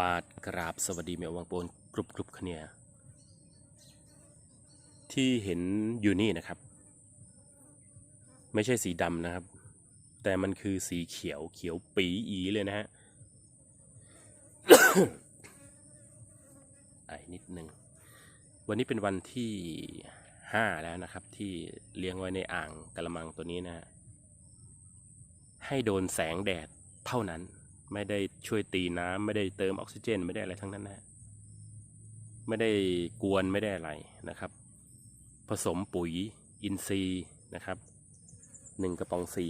บาทกราบสวัสดีแมววังโปนกรุบกรุบขเนียที่เห็นอยู่นี่นะครับ ไม่ใช่สีดำนะครับ แต่มันคือสีเขียวเขียวปีอีเลยนะฮะไอ้นิดหนึ่งวันนี้เป็นวันที่ห้าแล้วนะครับ ที่เลี้ยงไว้ในอ่างกระมังตัวนี้นะฮะให้โดนแสงแดดเท่านั้น ไม่ได้ช่วยตีน้ำไม่ได้เติมออกซิเจน ไม่ได้อะไรทั้งนั้นนะฮะไม่ได้กวนไม่ได้อะไรนะครับ ผสมปุ๋ยอินทรีย์นะครับหนึ่งกระป๋องสี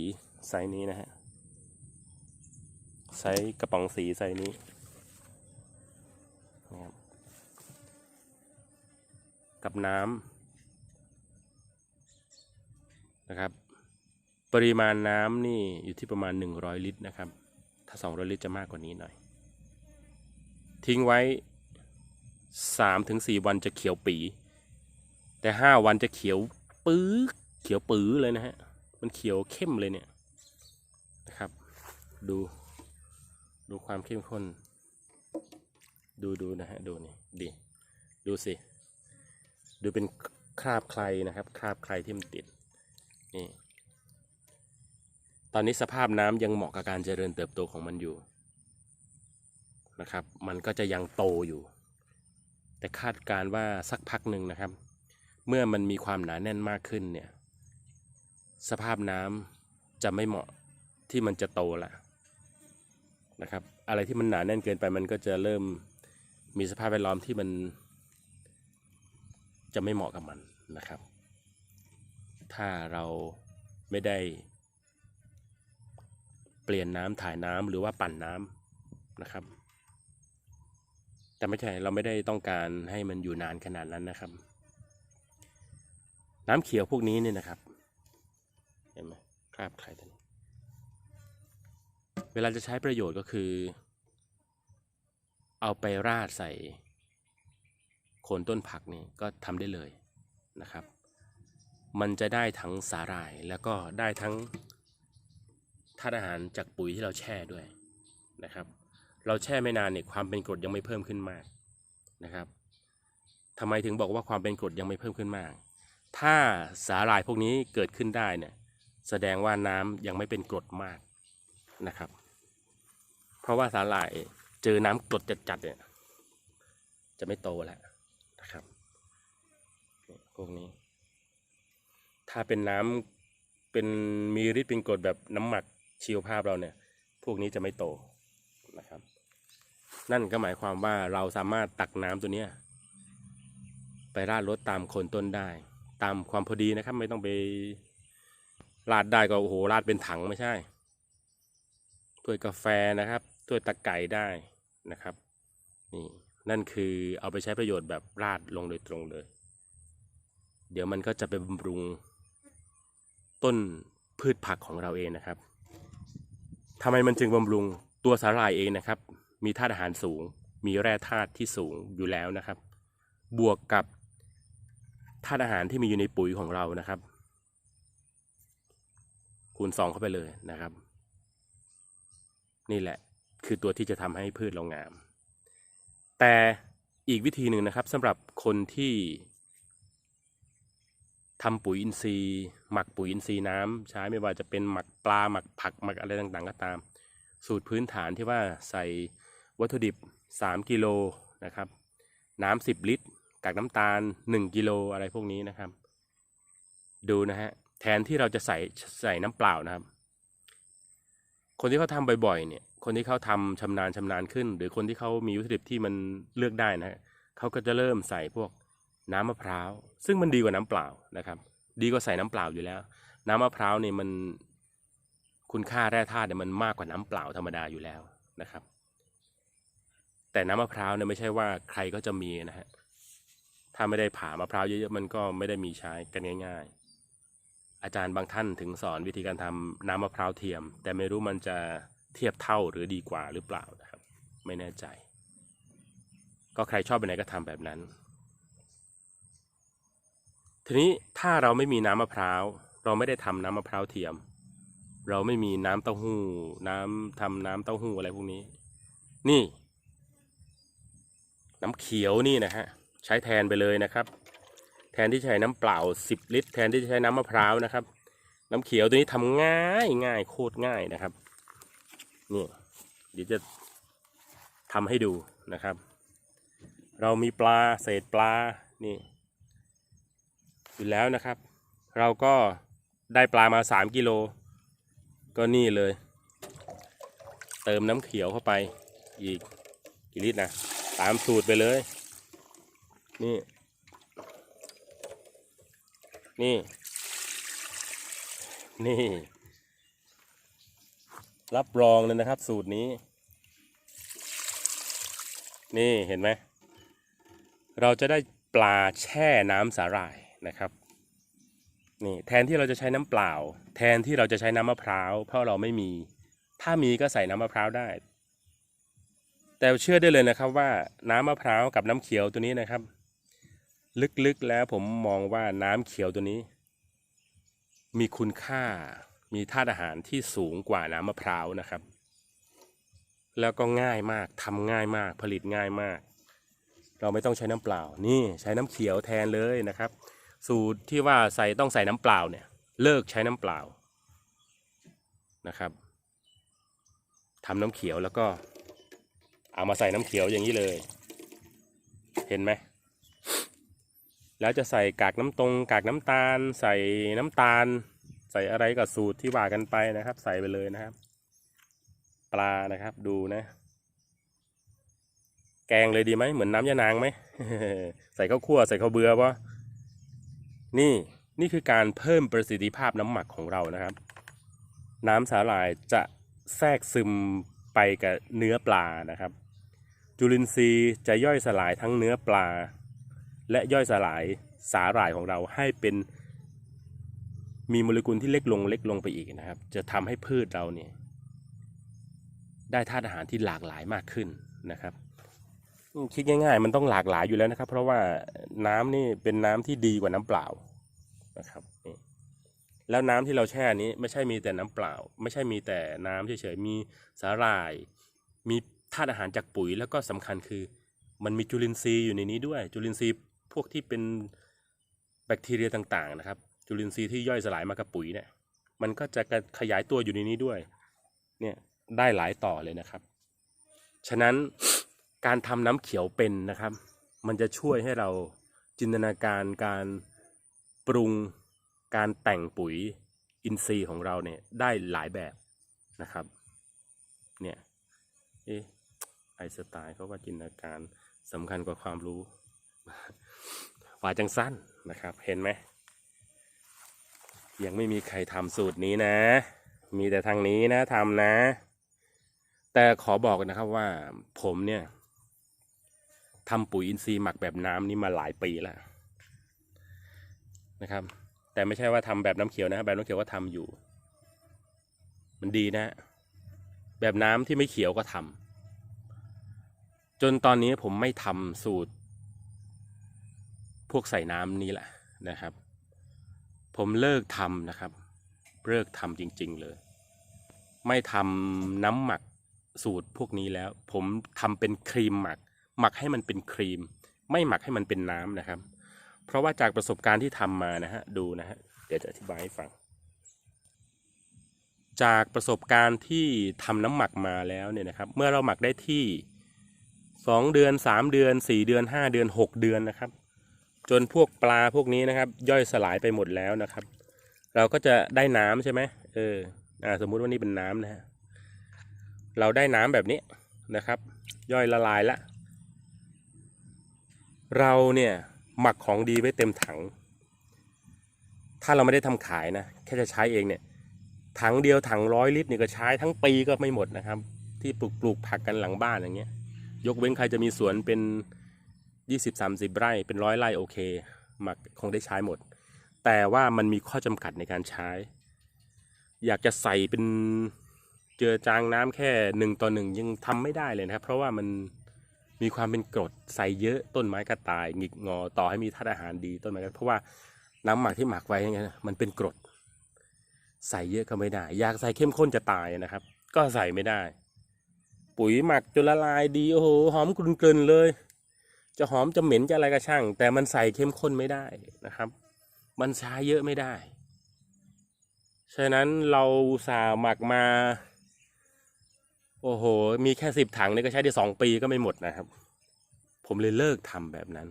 ไซส์นี้นะฮะไซส์กระป๋องสีไซส์นี้นะครับกับน้ำนะครับ ปริมาณน้ำนี่อยู่ที่ประมาณ 100 ลิตรนะครับ ถ้า200ลิตรจะมากกว่านี้หน่อย ทิ้งไว้ 3-4 วันจะเขียวปี แต่ 5 วันจะเขียวปื้อเขียวปื้อเลยนะฮะ มันเขียวเข้มเลยเนี่ยนะครับ ดูดูความเข้มข้น ดูดูนะฮะ ดูนี่ดีดูสิ ดูเป็นคราบใครนะครับ คราบใครที่มันติด นี่ ตอนนี้สภาพน้ำยังเหมาะกับการเจริญเติบโตของมันอยู่นะครับ มันก็จะยังโตอยู่ แต่คาดการ์ว่าสักพักหนึ่งนะครับ เมื่อมันมีความหนาแน่นมากขึ้นเนี่ย สภาพน้ำจะไม่เหมาะที่มันจะโตละนะครับ อะไรที่มันหนาแน่นเกินไปมันก็จะเริ่มมีสภาพแวดล้อมที่มันจะไม่เหมาะกับมันนะครับ ถ้าเราไม่ได้ เปลี่ยนน้ำถ่ายน้ำหรือว่าปั่นน้ำนะครับ แต่ไม่ใช่เราไม่ได้ต้องการให้มันอยู่นานขนาดนั้นนะครับ น้ำเขียวพวกนี้เนี่ยนะครับเห็นไหมคราบใครตัวนี้เวลาจะใช้ประโยชน์ก็คือ เอาไปราดใส่โคนต้นผักนี่ก็ทำได้เลยนะครับ มันจะได้ทั้งสาหร่ายแล้วก็ได้ทั้งาตุอาหารจากปุ๋ยที่เราแช่ด้วยนะครับ เราแช่ไม่นานเนี่ยความเป็นกรดยังไม่เพิ่มขึ้นมากนะครับทำไมถึงบอกว่าความเป็นกรดยังไม่เพิ่มขึ้นมาก ถ้าสาหร่ายพวกนี้เกิดขึ้นได้เนี่ยแสดงว่าน้ำยังไม่เป็นกรดมากนะครับ เพราะว่าสาหร่ายเจอน้ำกรดจัดๆเนี่ยจะไม่โตแล้วนะครับพวกนี้ ถ้าเป็นน้ำเป็นมีฤทธิ์เป็นกรดแบบน้ำหมัก ชีวภาพเราเนี่ย พวกนี้จะไม่โตนะครับ นั่นก็หมายความว่าเราสามารถตักน้ำตัวเนี้ยไปราดรดตามโคนต้นได้ ตามความพอดีนะครับ ไม่ต้องไปราดได้ก็โอ้โหราดเป็นถังไม่ใช่ถ้วยกาแฟนะครับถ้วยตะไก่ได้นะครับนี่นั่นคือเอาไปใช้ประโยชน์แบบราดลงโดยตรงเลย เดี๋ยวมันก็จะไปบำรุงต้นพืชผักของเราเองนะครับ ทำไมมันจึงบำรุงตัวสาหร่ายเองนะครับ มีธาตุอาหารสูง มีแร่ธาตุที่สูงอยู่แล้วนะครับ บวกกับธาตุอาหารที่มีอยู่ในปุ๋ยของเรานะครับ คูณสองเข้าไปเลยนะครับ นี่แหละคือตัวที่จะทำให้พืชเรางาม แต่อีกวิธีหนึ่งนะครับสำหรับคนที่ ทำปุ๋ยอินทรีย์ หมักปุ๋ยอินทรีย์น้ำใช้ไม่ว่าจะเป็นหมักปลาหมักผักหมักอะไรต่างๆ ก็ตาม สูตรพื้นฐานที่ว่าใส่วัตถุดิบ 3 กิโลนะครับ น้ำ10 ลิตรกากน้ำตาล 1 กิโลอะไรพวกนี้นะครับ ดูนะฮะแทนที่เราจะใส่ใส่น้ำเปล่านะครับ คนที่เขาทำบ่อยๆ เนี่ย คนที่เขาทำชำนาญชำนาญขึ้น หรือคนที่เขามีวัตถุดิบที่มันเลือกได้นะฮะเขาก็จะเริ่มใส่พวก น้ำมะพร้าว ซึ่งมันดีกว่าน้ำเปล่านะครับ ดีกว่าใส่น้ำเปล่าอยู่แล้ว น้ำมะพร้าวเนี่ยมันคุณค่าแร่ธาตุเนี่ยมันมากกว่าน้ำเปล่าธรรมดาอยู่แล้วนะครับ แต่น้ำมะพร้าวเนี่ยไม่ใช่ว่าใครก็จะมีนะฮะถ้าไม่ได้ผ่ามะพร้าวเยอะๆมันก็ไม่ได้มีใช้กันง่าย ๆ อาจารย์บางท่านถึงสอนวิธีการทำน้ำมะพร้าวเทียม แต่ไม่รู้มันจะเทียบเท่าหรือดีกว่าหรือเปล่านะครับ ไม่แน่ใจ ก็ใครชอบแบบไหนก็ทำแบบนั้น ทีนี้ถ้าเราไม่มีน้ำมะพร้าว เราไม่ได้ทำน้ำมะพร้าวเทียม เราไม่มีน้ำเต้าหู้ น้ำทำน้ำเต้าหู้อะไรพวกนี้ นี่ น้ำเขียวนี่นะฮะใช้แทนไปเลยนะครับ แทนที่ใช้น้ำเปล่า 10 ลิตร แทนที่จะใช้น้ำมะพร้าวนะครับ น้ำเขียวตัวนี้ทำง่ายง่ายโคตรง่ายนะครับนี่เดี๋ยวจะทำให้ดูนะครับ เรามีปลาเศษปลานี่ อยู่แล้วนะครับ เราก็ได้ปลามา 3 กิโล ก็นี่เลย เติมน้ำเขียวเข้าไปอีกกี่ลิตรนะตามสูตรไปเลย นี่ นี่ นี่ รับรองเลยนะครับ สูตรนี้ นี่เห็นไหม เราจะได้ปลาแช่น้ำสาหร่าย นะครับนี่แทนที่เราจะใช้น้ำเปล่า แทนที่เราจะใช้น้ำมะพร้าว เพราะเราไม่มี ถ้ามีก็ใส่น้ำมะพร้าวได้ แต่เชื่อได้เลยนะครับว่าน้ำมะพร้าวกับน้ำเขียวตัวนี้นะครับ ลึกๆแล้วผมมองว่าน้ำเขียวตัวนี้ มีคุณค่า มีธาตุอาหารที่สูงกว่าน้ำมะพร้าวนะครับ แล้วก็ง่ายมากทำง่ายมากผลิตง่ายมาก เราไม่ต้องใช้น้ำเปล่า นี่ใช้น้ำเขียวแทนเลยนะครับ สูตรที่ว่าใส่ต้องใส่น้ำเปล่าเนี่ยเลิกใช้น้ำเปล่านะครับทำน้ำเขียวแล้วก็เอามาใส่น้ำเขียวอย่างนี้เลย เห็นไหมแล้วจะใส่กากน้ำตรงกากน้ำตาล ใส่น้ำตาล ใส่อะไรกับสูตรที่ว่ากันไปนะครับ ใส่ไปเลยนะครับ ปลานะครับดูนะ แกงเลยดีไหมเหมือนน้ำยานางไหมใส่ข้าวคั่วใส่ข้าวเบือปะ นี่นี่คือการเพิ่มประสิทธิภาพน้ำหมักของเรานะครับ น้ำสาหร่ายจะแทรกซึมไปกับเนื้อปลานะครับ จุลินทรีย์จะย่อยสลายทั้งเนื้อปลา และย่อยสลายสาหร่ายของเราให้เป็นมีโมเลกุลที่เล็กลงเล็กลงไปอีกนะครับ จะทำให้พืชเราเนี่ยได้ธาตุอาหารที่หลากหลายมากขึ้นนะครับ คิดง่าย ๆ มันต้องหลากหลายอยู่แล้วนะครับ เพราะว่าน้ำนี่เป็นน้ำที่ดีกว่าน้ำเปล่านะครับแล้วน้ำที่เราแช่นี้ไม่ใช่มีแต่น้ำเปล่า ไม่ใช่มีแต่น้ำเฉยๆมีสาหร่าย มีธาตุอาหารจากปุ๋ยแล้วก็สำคัญคือ มันมีจุลินทรีย์อยู่ในนี้ด้วย จุลินทรีย์พวกที่เป็นแบคทีเรียต่างๆนะครับ จุลินทรีย์ที่ย่อยสลายมากับปุ๋ยเนี่ยมันก็จะขยายตัวอยู่ในนี้ด้วยเนี่ยได้หลายต่อเลยนะครับ ฉะนั้น การทำน้ำเขียวเป็นนะครับ มันจะช่วยให้เราจินตนาการการปรุงการแต่งปุ๋ยอินทรีย์ของเราเนี่ยได้หลายแบบนะครับ เนี่ยเอ๊ไอสไตล์เขาว่าจินตนาการสำคัญกว่าความรู้ว่าจังสั้นนะครับ เห็นไหมยังไม่มีใครทำสูตรนี้นะ มีแต่ทางนี้นะทำนะ แต่ขอบอกนะครับว่าผมเนี่ย ทำปุ๋ยอินทรีย์หมักแบบน้ำนี่มาหลายปีแล้วนะครับ แต่ไม่ใช่ว่าทำแบบน้ำเขียวนะแบบน้ำเขียวก็ทำอยู่ มันดีนะ แบบน้ำที่ไม่เขียวก็ทำจนตอนนี้ผมไม่ทำสูตร พวกใส่น้ำนี้แหละนะครับ ผมเลิกทำนะครับ เลิกทำจริง ๆ เลย ไม่ทำน้ำหมักสูตรพวกนี้แล้ว ผมทำเป็นครีมหมัก หมักให้มันเป็นครีม ไม่หมักให้มันเป็นน้ำนะครับ เพราะว่าจากประสบการณ์ที่ทำมานะฮะดูนะฮะเดี๋ยวจะอธิบายให้ฟัง จากประสบการณ์ที่ทำน้ำหมักมาแล้วเนี่ยนะครับ เมื่อเราหมักได้ที่สองเดือนสามเดือนสี่เดือนห้าเดือนหกเดือนนะครับ จนพวกปลาพวกนี้นะครับ ย่อยสลายไปหมดแล้วนะครับ เราก็จะได้น้ำใช่ไหมเอออ่าสมมุติว่านี่เป็นน้ำนะฮะเราได้น้ำแบบนี้นะครับ ย่อยละลายละ เราเนี่ยหมักของดีไว้เต็มถัง ถ้าเราไม่ได้ทำขายนะแค่จะใช้เองเนี่ยถังเดียวถังร้อยลิตรเนี่ยก็ใช้ทั้งปีก็ไม่หมดนะครับ ที่ปลูกปลูกผักกันหลังบ้านอย่างเงี้ย ยกเว้นใครจะมีสวนเป็นยี่สิบสามสิบไร่เป็นร้อยไร่โอเค หมักคงได้ใช้หมด แต่ว่ามันมีข้อจำกัดในการใช้ อยากจะใส่เป็นเจือจางน้ำแค่หนึ่งต่อหนึ่งยังทำไม่ได้เลยนะครับ เพราะว่ามัน มีความเป็นกรดใส่เยอะต้นไม้ก็ตายหงิกงอต่อให้มีธาตุอาหารดีต้นไม้ก็เพราะว่าน้ำหมักที่หมักไว้ย่างเงี้ยมันเป็นกรด ใส่เยอะก็ไม่ได้ อยากใส่เข้มข้นจะตายนะครับ ก็ใส่ไม่ได้ ปุ๋ยหมักจนละลายดีโอ้โหหอมกลุ่นๆเลย จะหอมจะเหม็นจะอะไรก็ช่าง แต่มันใส่เข้มข้นไม่ได้นะครับ มันใช้เยอะไม่ได้ ฉะนั้นเราสาหมักมา โอ้โห มีแค่สิบถังนี่ก็ใช้ได้สองปีก็ไม่หมดนะครับ ผมเลยเลิกทำแบบนั้น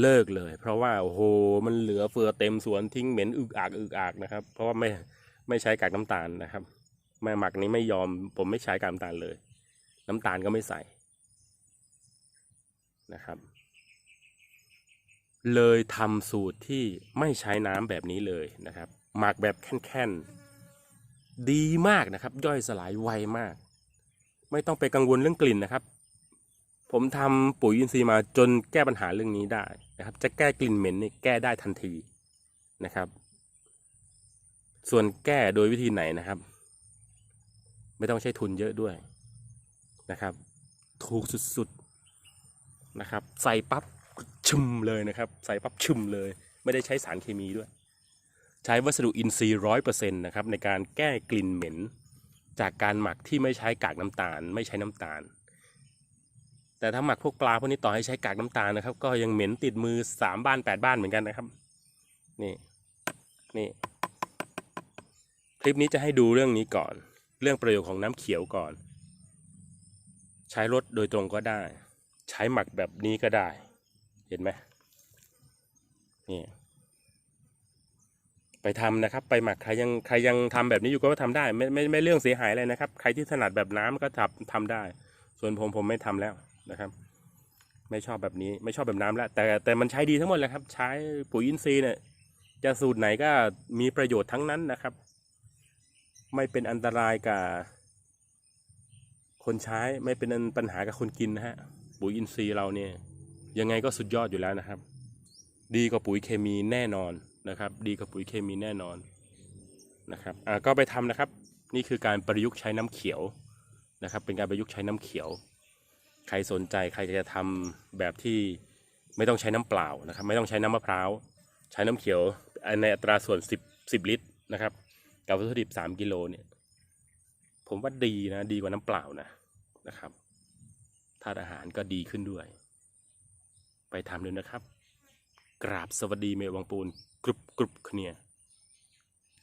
เลิกเลย เพราะว่าโอ้โห มันเหลือเฟือเต็มสวนทิ้งเหม็นอึกอักอึกอักนะครับ เพราะว่าไม่ไม่ใช้กากน้ำตาลนะครับแม่หมักนี้ไม่ยอม ผมไม่ใช้กากน้ำตาลเลย น้ำตาลก็ไม่ใส่นะครับ เลยทำสูตรที่ไม่ใช้น้ำแบบนี้เลยนะครับ หมักแบบแค่นๆดีมากนะครับ ย่อยสลายไวมาก ไม่ต้องไปกังวลเรื่องกลิ่นนะครับ ผมทำปุ๋ยอินทรีย์มาจนแก้ปัญหาเรื่องนี้ได้นะครับ จะแก้กลิ่นเหม็นนี่แก้ได้ทันทีนะครับ ส่วนแก้โดยวิธีไหนนะครับ ไม่ต้องใช้ทุนเยอะด้วยนะครับ ถูกสุดๆนะครับ ใส่ปั๊บชุมเลยนะครับ ใส่ปั๊บชุมเลย ไม่ได้ใช้สารเคมีด้วย ใช้วัสดุอินทรีย์ร้อยเปอร์เซ็นต์นะครับในการแก้กลิ่นเหม็น จากการหมักที่ไม่ใช้กากน้ำตาล ไม่ใช้น้ำตาล แต่ถ้าหมักพวกปลาพวกนี้ต่อให้ใช้กากน้ำตาลนะครับ ก็ยังเหม็นติดมือสามบ้านแปดบ้านเหมือนกันนะครับ นี่นี่ คลิปนี้จะให้ดูเรื่องนี้ก่อน เรื่องประโยชน์ของน้ำเขียวก่อน ใช้รถโดยตรงก็ได้ ใช้หมักแบบนี้ก็ได้ เห็นไหมนี่ ไปทำนะครับ ไปหมักใครยังใครยังทำแบบนี้อยู่ก็ทำได้ไม่ไม่ไม่เรื่องเสียหายอะไรนะครับ ใครที่ถนัดแบบน้ำก็ทำทำได้ ส่วนผมผมไม่ทำแล้วนะครับ ไม่ชอบแบบนี้ไม่ชอบแบบน้ำแล้วแต่แต่มันใช้ดีทั้งหมดเลยครับ ใช้ปุ๋ยอินทรีย์เนี่ยจะสูตรไหนก็มีประโยชน์ทั้งนั้นนะครับ ไม่เป็นอันตรายกับคนใช้ไม่เป็นปัญหากับคนกินนะฮะปุ๋ยอินทรีย์เราเนี่ยยังไงก็สุดยอดอยู่แล้วนะครับ ดีกว่าปุ๋ยเคมีแน่นอน นะครับ ดีกว่าปุ๋ยเคมีแน่นอนนะครับอ่าก็ไปทำนะครับ นี่คือการประยุกต์ใช้น้ำเขียวนะครับ เป็นการประยุกต์ใช้น้ำเขียว ใครสนใจใครจะทำแบบที่ไม่ต้องใช้น้ำเปล่านะครับ ไม่ต้องใช้น้ำมะพร้าวใช้น้ำเขียวในอัตราส่วน 10 10 ลิตรนะครับกับวัตถุดิบ3กิโลเนี่ยผมว่าดีนะ ดีกว่าน้ำเปล่านะนะครับธาตุอาหารก็ดีขึ้นด้วย ไปทำเลยนะครับ กราบสวัสดีเมวังปูนกรุบกรุบเคเนีย